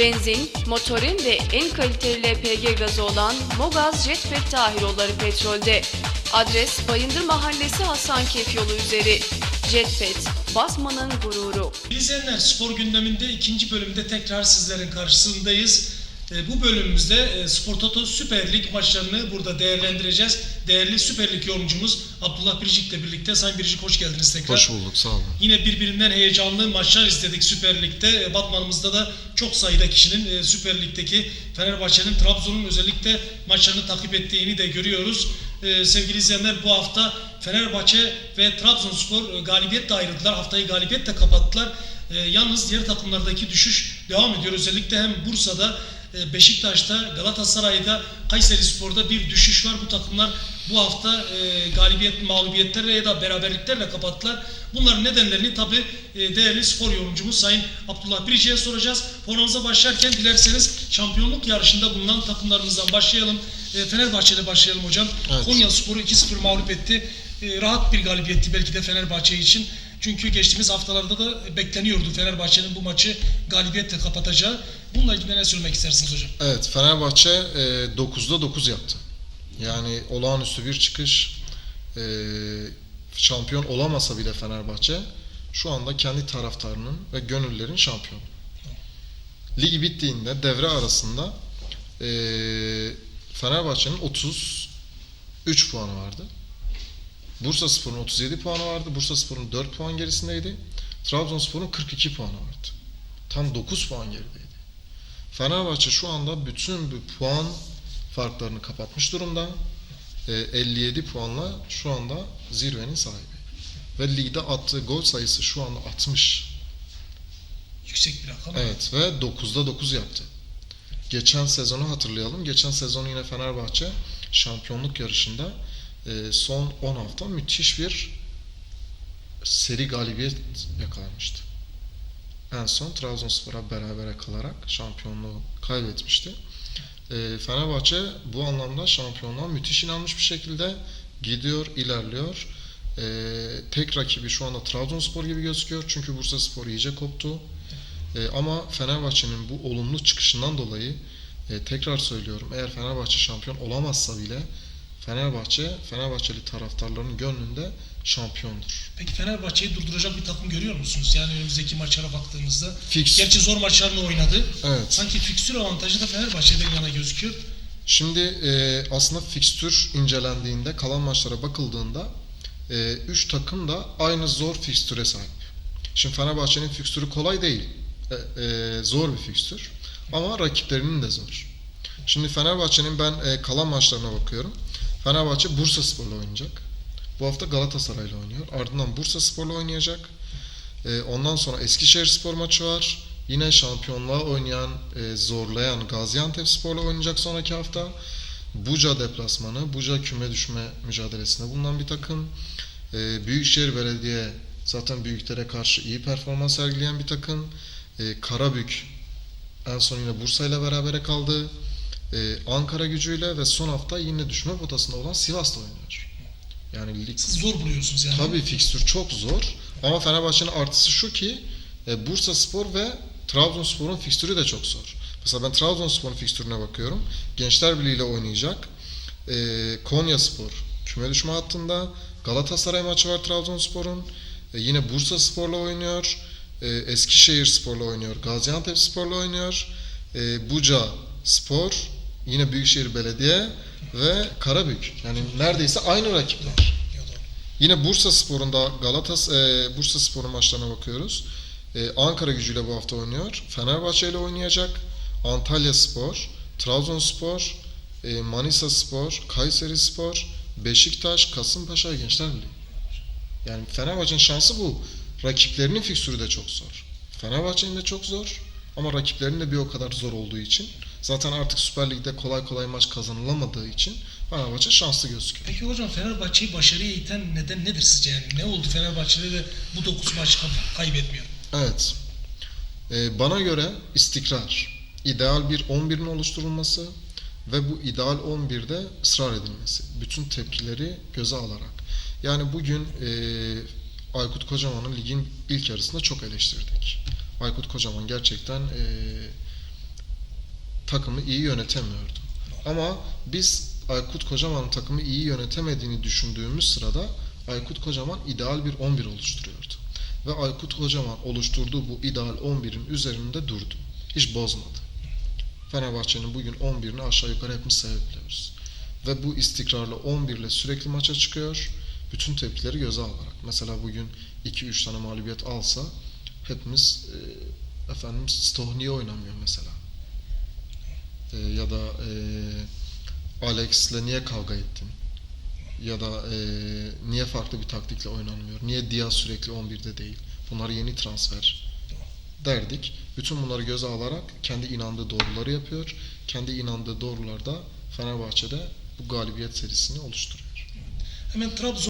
Benzin, motorin ve en kaliteli LPG gazı olan Mogaz Jetpack tahiroları petrolde. Adres Bayındır Mahallesi Hasankeyf yolu üzeri. Jetpack, Basman'ın gururu. İzleyenler spor gündeminde ikinci bölümde tekrar sizlerin karşısındayız. E, Bu bölümümüzde e, Spor Toto Süper Lig maçlarını burada değerlendireceğiz. Değerli Süper Lig yorumcumuz Abdullah Biricik'le birlikte. Sayın Biricik hoş geldiniz tekrar. Hoş bulduk sağ olun. Yine birbirinden heyecanlı maçlar izledik Süper Lig'de. E, Batman'ımızda da çok sayıda kişinin Süper Lig'deki Fenerbahçe'nin Trabzon'un özellikle maçlarını takip ettiğini de görüyoruz. Sevgili izleyenler bu hafta Fenerbahçe ve Trabzonspor galibiyetle ayrıldılar. Haftayı galibiyetle kapattılar. Yalnız diğer takımlardaki düşüş devam ediyor. Özellikle hem Bursa'da, Beşiktaş'ta, Galatasaray'da, Kayseri Spor'da bir düşüş var. Bu takımlar bu hafta e, galibiyet, mağlubiyetlerle ya da beraberliklerle kapattılar. Bunların nedenlerini tabi değerli spor yorumcumuz Sayın Abdullah Biricik'e soracağız. Programımıza başlarken dilerseniz şampiyonluk yarışında bulunan takımlarımızdan başlayalım. E, Fenerbahçe'de başlayalım hocam. Evet. Konya Spor'u 2-0 mağlup etti. E, rahat bir galibiyetti belki de Fenerbahçe için. Çünkü geçtiğimiz haftalarda da bekleniyordu Fenerbahçe'nin bu maçı galibiyetle kapatacağı. Bununla ilgili ne söylemek istersiniz hocam? Evet Fenerbahçe e, 9'da 9 yaptı. Yani olağanüstü bir çıkış. E, şampiyon olamasa bile Fenerbahçe şu anda kendi taraftarının ve gönüllerin şampiyonu. Ligi bittiğinde devre arasında e, Fenerbahçe'nin 33 puanı vardı. Bursa Spor'un 37 puanı vardı. Bursa Spor'un 4 puan gerisindeydi. Trabzonspor'un 42 puanı vardı. Tam 9 puan gerideydi. Fenerbahçe şu anda bütün bu puan farklarını kapatmış durumda. E, 57 puanla şu anda zirvenin sahibi. Ve ligde attığı gol sayısı şu anda 60. Yüksek bir rakam. Evet ve 9'da 9 yaptı. Geçen sezonu hatırlayalım. Geçen sezon yine Fenerbahçe şampiyonluk yarışında e, son 10 hafta müthiş bir seri galibiyet yakalamıştı. En son Trabzonspor'a berabere kalarak şampiyonluğu kaybetmişti. E, Fenerbahçe bu anlamda şampiyonluğa müthiş inanmış bir şekilde gidiyor, ilerliyor. E, tek rakibi şu anda Trabzonspor gibi gözüküyor. Çünkü Bursaspor iyice koptu. E, ama Fenerbahçe'nin bu olumlu çıkışından dolayı e, tekrar söylüyorum eğer Fenerbahçe şampiyon olamazsa bile Fenerbahçe, Fenerbahçeli taraftarların gönlünde şampiyondur. Peki Fenerbahçe'yi durduracak bir takım görüyor musunuz? Yani önümüzdeki maçlara baktığımızda. Fix. Gerçi zor maçlarını oynadı. Evet. Sanki fikstür avantajı da Fenerbahçe'den yana gözüküyor. Şimdi e, aslında fikstür incelendiğinde, kalan maçlara bakıldığında 3 takım da aynı zor fikstüre sahip. Şimdi Fenerbahçe'nin fikstürü kolay değil. E, e, zor bir fikstür. Ama rakiplerinin de zor. Şimdi Fenerbahçe'nin ben e, kalan maçlarına bakıyorum. Fenerbahçe Bursa Spor'la oynayacak. Bu hafta Galatasaray'la oynuyor. Ardından Bursa Spor'la oynayacak. E, ondan sonra Eskişehir Spor maçı var. Yine şampiyonluğa oynayan, e, zorlayan Gaziantep Spor'la oynayacak sonraki hafta. Buca deplasmanı, Buca küme düşme mücadelesinde bulunan bir takım. E, Büyükşehir Belediye zaten büyüklere karşı iyi performans sergileyen bir takım. E, Karabük en son yine Bursa ile berabere kaldı. E, Ankara gücüyle ve son hafta yine düşme potasında olan Sivas'la oynuyor. Yani lig Siz zor buluyorsunuz yani. Tabii fikstür çok zor. Ama Fenerbahçe'nin artısı şu ki e, Bursa Spor ve Trabzonspor'un fikstürü de çok zor. Mesela ben Trabzonspor'un fikstürüne bakıyorum. Gençler Birliği ile oynayacak. E, Konya Spor küme düşme hattında. Galatasaray maçı var Trabzonspor'un. E, yine Bursa Spor'la oynuyor. E, Eskişehir Spor'la oynuyor. Gaziantep Spor'la oynuyor. E, Buca Spor, yine Büyükşehir Belediye ve Karabük. Yani neredeyse aynı rakipler. Yine Bursa Spor'un da Galatas e, Bursa Spor'un maçlarına bakıyoruz. E, Ankara gücüyle bu hafta oynuyor. Fenerbahçe ile oynayacak. Antalya Spor, Trabzonspor, e, Manisa Spor, Kayseri Spor, Beşiktaş, Kasımpaşa Gençler Birliği. Yani Fenerbahçe'nin şansı bu. Rakiplerinin fikstürü de çok zor. Fenerbahçe'nin de çok zor ama rakiplerinin de bir o kadar zor olduğu için zaten artık Süper Lig'de kolay kolay maç kazanılamadığı için Fenerbahçe şanslı gözüküyor. Peki hocam Fenerbahçe'yi başarıya iten neden nedir sizce yani? Ne oldu Fenerbahçe'de de bu 9 maç kay- kaybetmiyor? Evet. Ee, bana göre istikrar, ideal bir 11'in oluşturulması ve bu ideal 11'de ısrar edilmesi. Bütün tepkileri göze alarak. Yani bugün e, Aykut Kocaman'ı ligin ilk yarısında çok eleştirdik. Aykut Kocaman gerçekten e, takımı iyi yönetemiyordu. Ama biz Aykut Kocaman'ın takımı iyi yönetemediğini düşündüğümüz sırada Aykut Kocaman ideal bir 11 oluşturuyordu. Ve Aykut Kocaman oluşturduğu bu ideal 11'in üzerinde durdu. Hiç bozmadı. Fenerbahçe'nin bugün 11'ini aşağı yukarı hepimiz sevebiliyoruz. Ve bu istikrarlı 11 ile sürekli maça çıkıyor. Bütün tepkileri göze alarak. Mesela bugün 2-3 tane mağlubiyet alsa hepimiz e, efendim Stoh niye oynamıyor mesela? E, ya da e, Alex'le niye kavga ettin? Ya da e, niye farklı bir taktikle oynanmıyor? Niye Diaz sürekli 11'de değil? Bunlar yeni transfer derdik. Bütün bunları göze alarak kendi inandığı doğruları yapıyor. Kendi inandığı doğrularda Fenerbahçe'de bu galibiyet serisini oluşturuyor. Hemen Trabzon